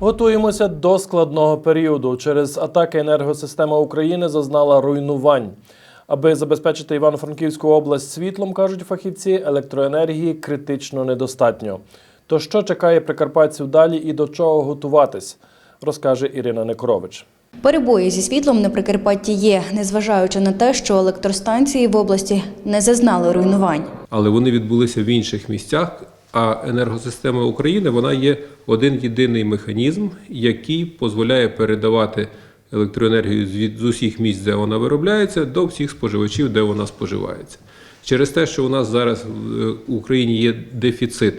Готуємося до складного періоду. Через атаки енергосистема України зазнала руйнувань. Аби забезпечити Івано-Франківську область світлом, кажуть фахівці, електроенергії критично недостатньо. То що чекає прикарпатців далі і до чого готуватись, розкаже Ірина Некорович. Перебої зі світлом на Прикарпатті є, незважаючи на те, що електростанції в області не зазнали руйнувань. але вони відбулися в інших місцях. А енергосистема України вона є один єдиний механізм, який дозволяє передавати електроенергію з- усіх місць, де вона виробляється, до всіх споживачів, де вона споживається. Через те, що у нас зараз в Україні є дефіцит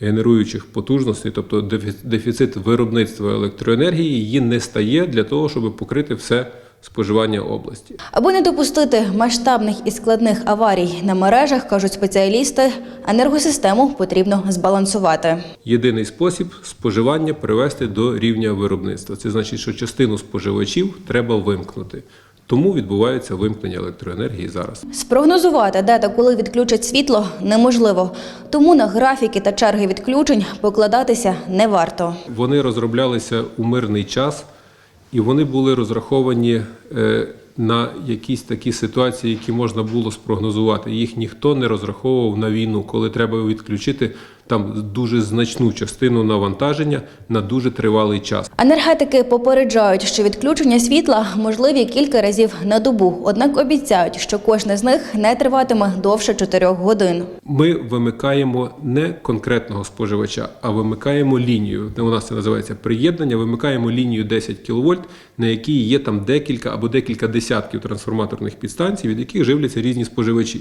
генеруючих потужностей, тобто дефіцит виробництва електроенергії, її не стає для того, щоб покрити все споживання області. Аби не допустити масштабних і складних аварій на мережах, кажуть спеціалісти, енергосистему потрібно збалансувати. Єдиний спосіб споживання привести до рівня виробництва. Це значить, що частину споживачів треба вимкнути. Тому відбувається вимкнення електроенергії зараз. Спрогнозувати, де та коли відключать світло, неможливо. Тому на графіки та черги відключень покладатися не варто. Вони розроблялися у мирний час, і вони були розраховані е, на якісь такі ситуації, які можна було спрогнозувати. Їх ніхто не розраховував на війну, коли треба відключити там дуже значну частину навантаження на дуже тривалий час. Енергетики попереджають, що відключення світла можливі кілька разів на добу. Однак обіцяють, що кожне з них не триватиме довше 4 годин. Ми вимикаємо не конкретного споживача, а вимикаємо лінію. У нас це називається приєднання. Вимикаємо лінію 10 кВт, на якій є там декілька або декілька десятків трансформаторних підстанцій, від яких живляться різні споживачі.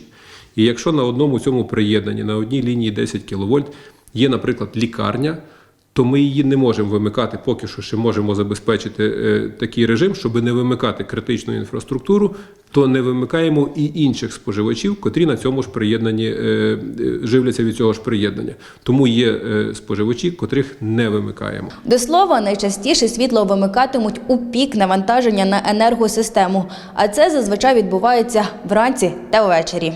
І якщо на одному цьому приєднанні, на одній лінії 10 кВт є, наприклад, лікарня, то ми її не можемо вимикати, поки що ще можемо забезпечити е, такий режим, щоб не вимикати критичну інфраструктуру, то не вимикаємо і інших споживачів, котрі на цьому ж приєднанні е, е, живляться від цього ж приєднання. Тому є споживачі, котрих не вимикаємо. До слова, найчастіше світло вимикатимуть у пік навантаження на енергосистему, а це зазвичай відбувається вранці та ввечері.